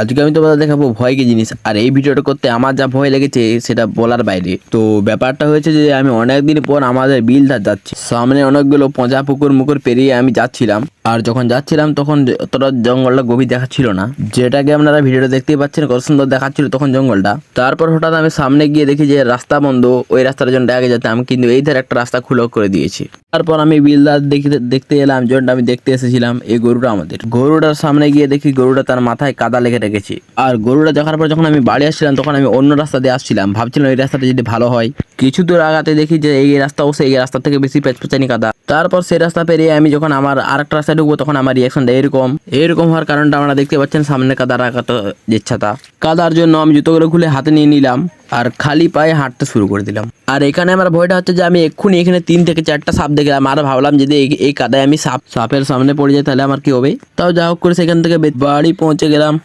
আজকে আমি তোমাদের দেখাবো ভয় কি জিনিস। আর এই ভিডিওটা করতে আমার যা ভয় লেগেছে, সেটা বলার বাইরে। তো ব্যাপারটা হয়েছে যে, আমি অনেকদিন পর আমাদের বিল ধার যাচ্ছি। সামনে অনেকগুলো পঁচা পুকুর মুকুর পেরিয়ে আমি যাচ্ছিলাম। আর যখন যাচ্ছিলাম তখন অতটা জঙ্গলটা গভীর দেখাচ্ছিল না। যেটাকে আপনারা ভিডিওটা দেখতেই পাচ্ছেন, কত সুন্দর দেখাচ্ছিল তখন জঙ্গলটা। তারপর হঠাৎ আমি সামনে গিয়ে দেখি যে রাস্তা বন্ধ, ওই রাস্তার জন্য আগে যেতাম কিন্তু এই ধারে একটা রাস্তা খুলে করে দিয়েছি। তারপর আমি বিলদার দেখতে দেখতে এলাম জনটা আমি দেখতে এসেছিলাম এই গরুটা আমাদের। গরুটার সামনে গিয়ে দেখি গরুটা তার মাথায় কাদা লেগে রেখেছে। আর গরুটা দেখার পর যখন আমি বাড়ি আসছিলাম, তখন আমি অন্য রাস্তা দিয়ে আসছিলাম। ভাবছিলাম এই রাস্তাটা যদি ভালো হয়। কিছু দূর আগাতে দেখি যে এই রাস্তা অবশ্যই এই রাস্তা থেকে বেশি পেঁচপেচানি কাদা। তারপর সেই রাস্তা পেরিয়ে আমি যখন আমার আর একটা রাস্তায় ঢুকবো তখন আমার রিয়াকশনটা এরকম। এরকম হওয়ার কারণটা আমরা দেখতে পাচ্ছেন, সামনে কাদা রাখাতে ইচ্ছাটা কাদার জন্য আমি জুতোগুলো খুলে হাতে নিয়ে নিলাম আর খালি পায়ে হাঁটতে শুরু করে দিলাম। আর এখানে আমার ভয়টা হচ্ছে যে আমি এক্ষুনি এখানে তিন থেকে চারটা সাপ দেখলাম আর ভাবলাম যদি এই- কাদায় আমি সাপ, সাপের সামনে পড়ে যাই তাহলে আমার কি হবে? তাও যা হোক করে সেখান থেকে বাড়ি পৌঁছে গেলাম।